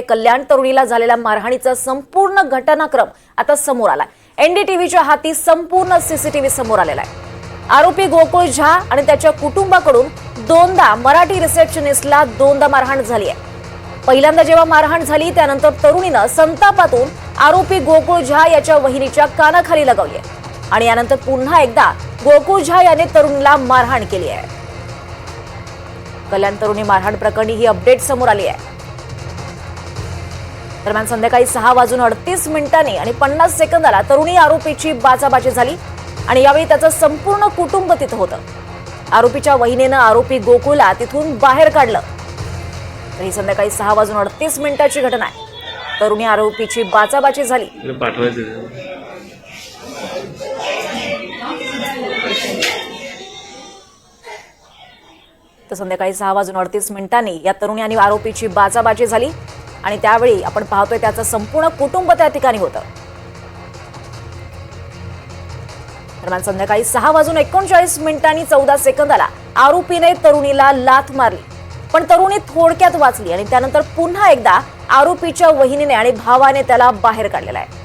कल्याण तरुणीला झालेल्या मारहाणीचा संपूर्ण घटनाक्रम आता समोर आलाय. एनडीटीव्हीच्या हाती संपूर्ण सीसीटीव्ही समोर आलेला आहे. आरोपी गोकुळ झा आणि त्याच्या कुटुंबाकडून दोनदा मराठी रिसेप्शनिस्टला दोनदा मारहाण झाली आहे. पहिल्यांदा जेव्हा मारहाण झाली त्यानंतर तरुणीनं संतापातून आरोपी गोकुळ झा याच्या वहिनीच्या कानाखाली लगावली आहे. आणि यानंतर पुन्हा एकदा गोकुळ झा याने तरुणीला मारहाण केली आहे. कल्याण तरुणी मारहाण प्रकरणी ही अपडेट समोर आली आहे. दरम्यान संध्याकाळी सहा वाजून अडतीस मिनिटांनी आणि पन्नास सेकंदाला तरुणी आरोपीची बाचाबाची झाली आणि यावेळी त्याचं संपूर्ण कुटुंब तिथं होतं. आरोपीच्या वहिनीनं आरोपी गोकुळला तिथून बाहेर काढलं. तर ही संध्याकाळी सहा वाजून अडतीस मिनिटाची घटना आहे. तरुणी आरोपीची बाचाबाची झाली. तर संध्याकाळी सहा वाजून अडतीस मिनिटांनी या तरुणी आणि आरोपीची बाचाबाची झाली. आणि त्यावेळी आपण पाहतोय त्याचं संपूर्ण कुटुंब त्या ठिकाणी होतं. दरम्यान संध्याकाळी सहा वाजून एकोणचाळीस मिनिटांनी चौदा सेकंदाला आरोपीने तरुणीला लाथ मारली. पण तरुणी थोडक्यात वाचली आणि त्यानंतर पुन्हा एकदा आरोपीच्या वहिनीने आणि भावाने त्याला बाहेर काढलेला आहे.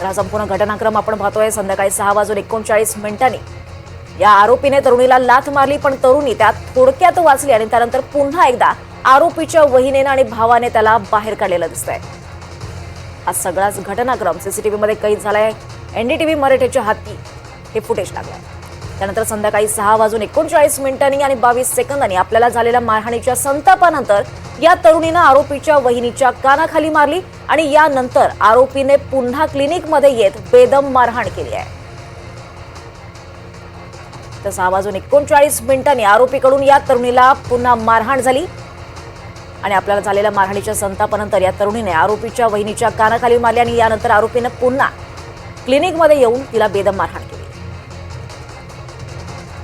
तर हा संपूर्ण घटनाक्रम आपण पाहतोय संध्याकाळी सहा वाजून एकोणचाळीस मिनिटांनी. या आरोपीने तरुणीला लाथ मारली पण तरुणी त्यात थोडक्यात वाचली आणि त्यानंतर पुन्हा एकदा आरोपीच्या वहिनेनं आणि भावाने त्याला बाहेर काढलेलं दिसतंय. हा सगळाच घटनाक्रम सीसीटीव्ही मध्ये कैद झालाय. एनडीटीव्ही मराठीच्या हाती हे फुटेज लागलंय. त्यानंतर संध्याकाळी सहा वाजून एकोणचाळीस मिनिटांनी आणि बावीस सेकंदांनी आपल्याला झालेल्या मारहाणीच्या संतापानंतर या तरुणीनं आरोपीच्या वहिनीच्या कानाखाली मारली आणि यानंतर आरोपीने पुन्हा क्लिनिकमध्ये येत बेदम मारहाण केली आहे. तर सहा वाजून एकोणचाळीस मिनिटांनी आरोपीकडून या तरुणीला पुन्हा मारहाण झाली. आणि आपल्याला झालेल्या मारहाणीच्या संतापानंतर या तरुणीने आरोपीच्या वहिनीच्या कानाखाली मारली आणि यानंतर आरोपीनं पुन्हा क्लिनिकमध्ये येऊन तिला बेदम मारहाण केली.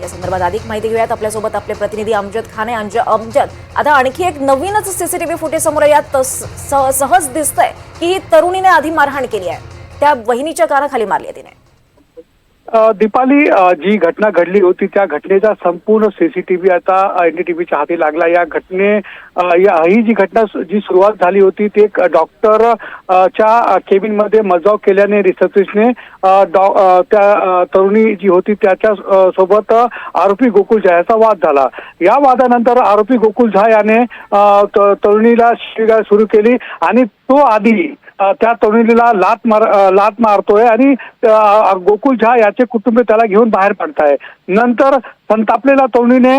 या संदर्भात अधिक माहिती घेऊयात. आपल्यासोबत आपले प्रतिनिधी अमजद खान आहे. अमजद आता आणखी एक नवीनच सीसीटीव्ही फुटेज समोर यात सहज दिसतंय की ही तरुणीने आधी मारहाण केली आहे. त्या वहिनीच्या कानाखाली मारली आहे तिने. दीपाली जी घटना घडली होती त्या घटनेचा संपूर्ण सीसीटीव्ही आता एनडीटीव्हीच्या हाती लागला. या घटने या ही जी घटना जी सुरुवात झाली होती ते एक डॉक्टर च्या केबिनमध्ये मजाव केल्याने रिसेप्शनिस्टने त्या तरुणी जी होती त्याच्या सोबत आरोपी गोकुल झा याचा वाद झाला. या वादानंतर आरोपी गोकुल झा याने तरुणीला शिवीगाळ सुरू केली आणि तो आधी त्या तरुणीला लात मार लात मारतोय आणि गोकुल झा याचे कुटुंब त्याला घेऊन बाहेर पडताय. नंतर संतापलेल्या तरुणीने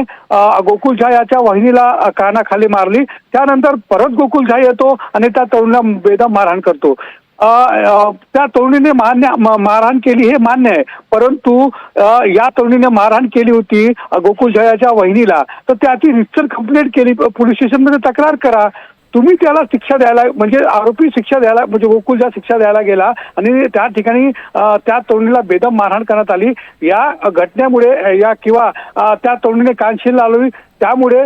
गोकुल झा याच्या वहिनीला कानाखाली मारली. त्यानंतर परत गोकुल झा येतो आणि त्या तरुणीला बेदम मारहाण करतो. त्या तरुणीने मान्य मारहाण केली हे मान्य आहे. परंतु या तरुणीने मारहाण केली होती गोकुल झयाच्या याच्या वहिनीला. तर त्याची रिक्सर कंप्लेंट केली. पोलीस स्टेशनमध्ये तक्रार करा. तुम्ही त्याला शिक्षा द्यायला म्हणजे आरोपी शिक्षा द्यायला म्हणजे गोकुलच्या शिक्षा द्यायला गेला आणि त्या ठिकाणी त्या तरुणीला बेदम मारहाण करण्यात आली. या घटनेमुळे या किंवा त्या तरुणीने कानशील लावली त्यामुळे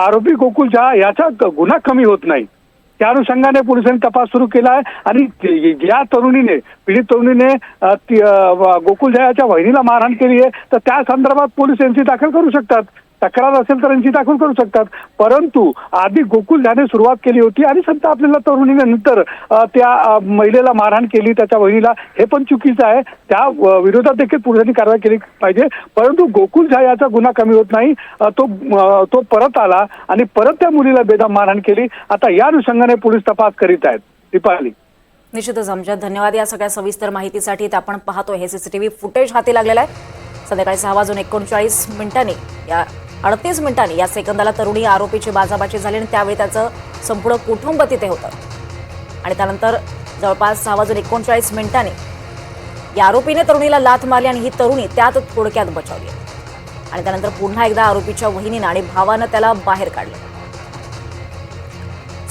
आरोपी गोकुल झा याचा गुन्हा कमी होत नाही. त्या अनुषंगाने पोलिसांनी तपास सुरू केला आहे आणि ज्या तरुणीने पीडित तरुणीने गोकुल झा याच्या वहिनीला मारहाण केली आहे तर त्या संदर्भात पोलीस एनसी दाखल करू शकतात. तक्रार असेल तर यांची दाखल करू शकतात. परंतु आधी गोकुल झ्याने सुरुवात केली होती आणि संत आपल्याला तरुणीने नंतर त्या महिलेला मारहाण केली त्याच्या वहिनीला. हे पण चुकीचं आहे. त्या विरोधात देखील पोलिसांनी कारवाई केली पाहिजे. परंतु गोकुल झा याचा गुन्हा कमी होत नाही. तो तो परत आला आणि परत त्या मुलीला बेदम मारहाण केली. आता या अनुषंगाने पोलीस तपास करीत आहेत. दीपाली. निश्चितच अमजद धन्यवाद या सगळ्या सविस्तर माहितीसाठी. आपण पाहतो हे सीसीटीव्ही फुटेज हाती लागलेलं आहे. संध्याकाळी सहा वाजून एकोणचाळीस मिनिटांनी या अडतीस मिनिटांनी या सेकंदाला तरुणी आरोपीची बाजाबाजी झाली आणि त्यावेळी त्याचं संपूर्ण कुटुंब तिथे होतं. आणि त्यानंतर जवळपास सहा वाजून एकोणचाळीस मिनिटांनी या आरोपीने तरुणीला लाथ मारली आणि ही तरुणी त्यात थोडक्यात बचावली. आणि त्यानंतर पुन्हा एकदा आरोपीच्या वहिनीनं आणि भावानं त्याला बाहेर काढलं.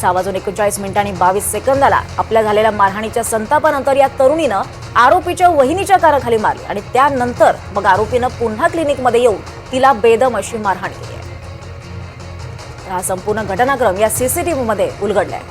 सहा वाजून एकोणचाळीस मिनिटांनी बावीस सेकंदाला आपल्या झालेल्या मारहाणीच्या संतापानंतर या तरुणीनं आरोपीच्या वहिनीच्या काराखाली मारली आणि त्यानंतर मग आरोपीनं पुन्हा क्लिनिकमध्ये येऊन तिला बेदम अशी मारहाण केली आहे. हा संपूर्ण घटनाक्रम या सीसीटीव्हीमध्ये उलगडला उलगडलाय